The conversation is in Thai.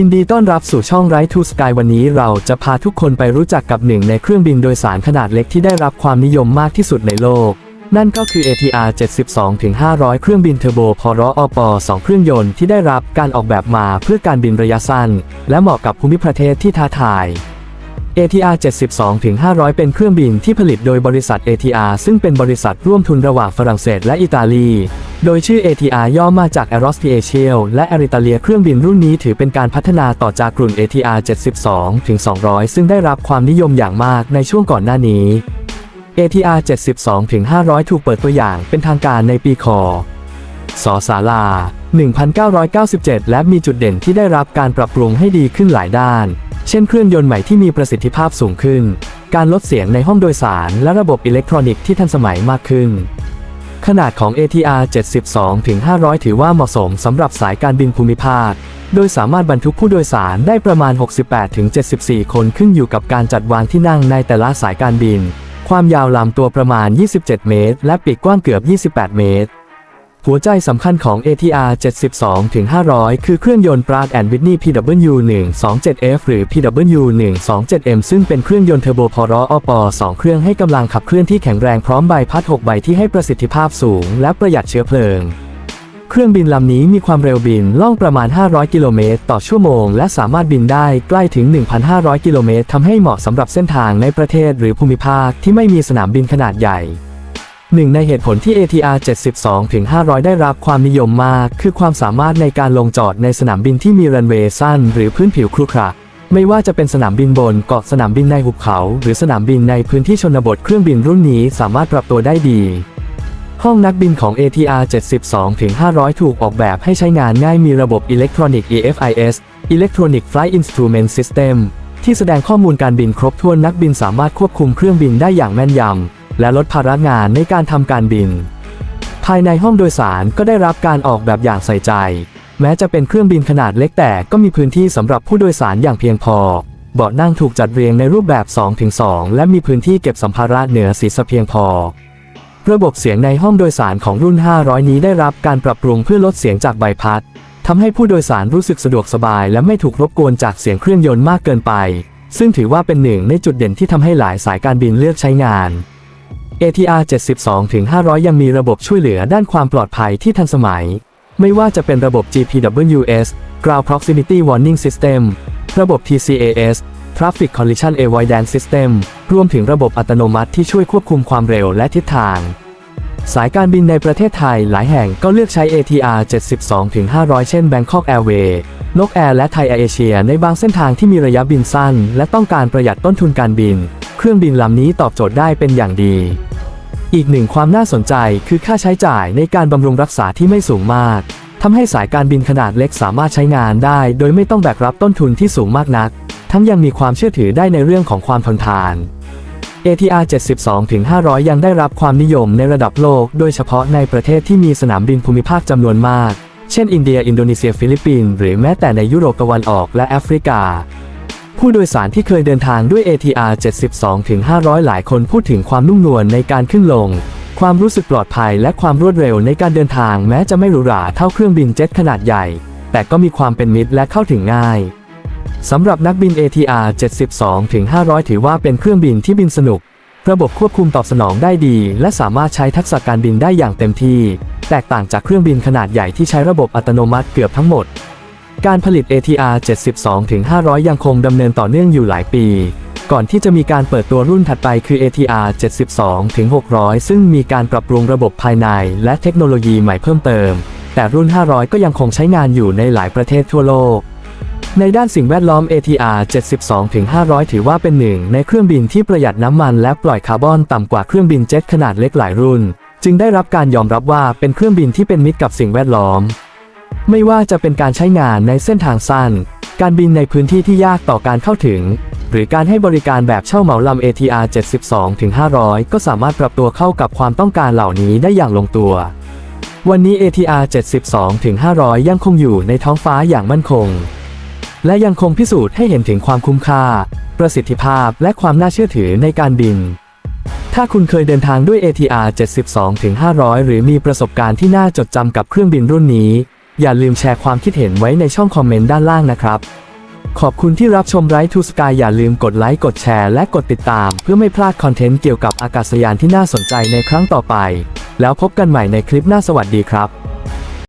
ยินดีต้อนรับสู่ช่อง Right to Sky วันนี้เราจะพาทุกคนไปรู้จักกับหนึ่งในเครื่องบินโดยสารขนาดเล็กที่ได้รับความนิยมมากที่สุดในโลก นั่นก็คือ ATR 72-500 เครื่องบินเทอร์โบพอรอป2เครื่องยนต์ที่ได้รับการออกแบบมาเพื่อการบินระยะสั้น และเหมาะกับภูมิประเทศที่ท้าทาย ATR 72-500 เป็นเครื่องบินที่ผลิตโดยบริษัท ATR ซึ่งเป็นบริษัทร่วมทุนระหว่างฝรั่งเศสและอิตาลี โดยชื่อ ATR ย่อมาจาก Aerospatiale และ a r i t a l i a เครื่องบินรุ่นนี้ถือเป็นการพัฒนาต่อจากกลุ่น ATR 72-200 ซึ่งได้รับความนิยมอย่างมากในช่วงก่อนหน้านี้ ATR 72-500 ถูกเปิดตัวอย่างเป็นทางการในปีคสศาลา 1997 และมีจุดเด่นที่ได้รับการปรับปรุงให้ดีขึ้นหลายด้าน เช่นเครื่องยนต์ใหม่ที่มีประสิทธิภาพสูงขึ้น การลดเสียงในห้องโดยสาร และระบบอิเล็กทรอนิกส์ที่ทันสมัยมากขึ้น ขนาดของ ATR 72-500 ถือว่าเหมาะสมสำหรับสายการบินภูมิภาค โดยสามารถบรรทุกผู้โดยสารได้ประมาณ 68-74 คนขึ้นอยู่กับการจัดวางที่นั่งในแต่ละสายการบิน ความยาวลำตัวประมาณ 27 เมตร และปีกกว้างเกือบ 28 เมตร หัวใจสำคัญของ ATR 72-500 คือเครื่องยนต์ Pratt Whitney PW127F หรือ PW127M ซึ่งเป็นเครื่องยนต์เทอร์โบพอร์อป2เครื่องให้กำลังขับเคลื่อนที่แข็งแรงพร้อมใบพัด 6 ใบที่ให้ประสิทธิภาพสูง และประหยัดเชื้อเพลิง เครื่องบินลำนี้มีความเร็วบินล่องประมาณ 500 กิโลเมตรต่อชั่วโมง และสามารถบินได้ใกล้ถึง 1,500 กิโลเมตรทำให้เหมาะสำหรับเส้นทางในประเทศหรือภูมิภาคที่ไม่มีสนามบินขนาดใหญ่ หนึ่งในเหตุผลที่ ATR 72-500 ได้รับความนิยมมาก คือความสามารถในการลงจอดในสนามบินที่มีรันเวย์สั้น หรือพื้นผิวครุขระไม่ว่าจะเป็นสนามบินบนเกาะสนามบินในหุบเขา หรือสนามบินในพื้นที่ชนบทเครื่องบินรุ่นนี้สามารถปรับตัวได้ดี ห้องนักบินของ ATR 72-500 ถูกออกแบบให้ใช้งานง่ายมีระบบอิเล็กทรอนิกส์ EFIS Electronic Flight Instrument System ที่แสดงข้อมูลการบินครบถ้วนนักบินสามารถควบคุมเครื่องบินได้อย่างแม่นยำ และลดภาระงานในการทำการบิน ภายในห้องโดยสารก็ได้รับการออกแบบอย่างใส่ใจ แม้จะเป็นเครื่องบินขนาดเล็กแต่ก็มีพื้นที่สำหรับผู้โดยสารอย่างเพียงพอ เบาะนั่งถูกจัดเรียงในรูปแบบ 2-2 และมีพื้นที่เก็บสัมภาระเหนือศีรษะเพียงพอระบบเสียงในห้องโดยสารของรุ่น 500 นี้ได้รับการปรับปรุงเพื่อลดเสียงจากใบพัด ทำให้ผู้โดยสารรู้สึกสะดวกสบาย และไม่ถูกรบกวนจากเสียงเครื่องยนต์มากเกินไป ซึ่งถือว่าเป็นหนึ่งในจุดเด่นที่ทำให้หลายสายการบินเลือกใช้งาน ATR 72-500 ยังมีระบบช่วยเหลือด้านความปลอดภัยที่ทันสมัย ไม่ว่าจะเป็นระบบ GPWS Ground Proximity Warning System ระบบ TCAS Traffic Collision Avoidance System รวมถึงระบบอัตโนมัติที่ช่วยควบคุมความเร็วและทิศทาง สายการบินในประเทศไทยหลายแห่งก็เลือกใช้ ATR 72-500 เช่น Bangkok Airways นกแอร์และไทยแอร์เอเชียในบางเส้นทางที่มีระยะบินสั้น และต้องการประหยัดต้นทุนการบิน เครื่องบินลำนี้ตอบโจทย์ได้เป็นอย่างดี อีกหนึ่งความน่าสนใจคือค่าใช้จ่ายในการบำรุงรักษาที่ไม่สูงมากทำให้สายการบินขนาดเล็กสามารถใช้งานได้ โดยไม่ต้องแบกรับต้นทุนที่สูงมากนัก ทั้งยังมีความเชื่อถือได้ในเรื่องของความทนทาน ATR 72-500 ยังได้รับความนิยมในระดับโลก โดยเฉพาะในประเทศที่มีสนามบินภูมิภาคจำนวนมาก เช่น อินเดีย อินโดนีเซีย ฟิลิปปินส์ หรือแม้แต่ในยุโรปตะวันออกและแอฟริกา ผู้โดยสารที่เคยเดินทางด้วย ATR 72-500 หลายคนพูดถึงความนุ่มนวลในการขึ้นลง ความรู้สึกปลอดภัยและความรวดเร็วในการเดินทางแม้จะไม่หรูหราเท่าเครื่องบินเจ็ตขนาดใหญ่ แต่ก็มีความเป็นมิตรและเข้าถึงง่ายสำหรับนักบิน ATR 72-500 ถือว่าเป็นเครื่องบินที่บินสนุก ระบบควบคุมตอบสนองได้ดี และสามารถใช้ทักษะการบินได้อย่างเต็มที่ แตกต่างจากเครื่องบินขนาดใหญ่ที่ใช้ระบบอัตโนมัติเกือบทั้งหมด การผลิต ATR 72-500 ยังคงดำเนินต่อเนื่องอยู่หลายปี ก่อนที่จะมีการเปิดตัวรุ่นถัดไปคือ ATR 72-600 ซึ่งมีการปรับปรุงระบบภายในและเทคโนโลยีใหม่เพิ่มเติม แต่รุ่น 500 ก็ยังคงใช้งานอยู่ในหลายประเทศทั่วโลก ในด้านสิ่งแวดล้อม ATR 72-500 ถือว่าเป็นหนึ่งในเครื่องบินที่ประหยัดน้ำมันและปล่อยคาร์บอนต่ำกว่าเครื่องบินเจ็ตขนาดเล็กหลายรุ่น จึงได้รับการยอมรับว่าเป็นเครื่องบินที่เป็นมิตรกับสิ่งแวดล้อม ไม่ว่าจะเป็นการใช้งานในเส้นทางสั้น การบินในพื้นที่ที่ยากต่อการเข้าถึง หรือการให้บริการแบบเช่าเหมาลำ ATR 72-500 ก็สามารถปรับตัวเข้ากับความต้องการเหล่านี้ได้อย่างลงตัว วันนี้ ATR 72-500 ยังคงอยู่ในท้องฟ้าอย่างมั่นคง และยังคงพิสูจน์ให้เห็นถึงความคุ้มค่า ประสิทธิภาพและความน่าเชื่อถือในการบินถ้าคุณเคยเดินทางด้วย ATR 72-500 หรือมีประสบการณ์ที่น่าจดจำกับเครื่องบินรุ่นนี้ อย่าลืมแชร์ความคิดเห็นไว้ในช่องคอมเมนต์ด้านล่างนะครับ ขอบคุณที่รับชมไรทูสกายอย่าลืมกดไลค์กดแชร์และกดติดตาม เพื่อไม่พลาดคอนเทนต์เกี่ยวกับอากาศยานที่น่าสนใจในครั้งต่อไป แล้วพบกันใหม่ในคลิปหน้าสวัสดีครับ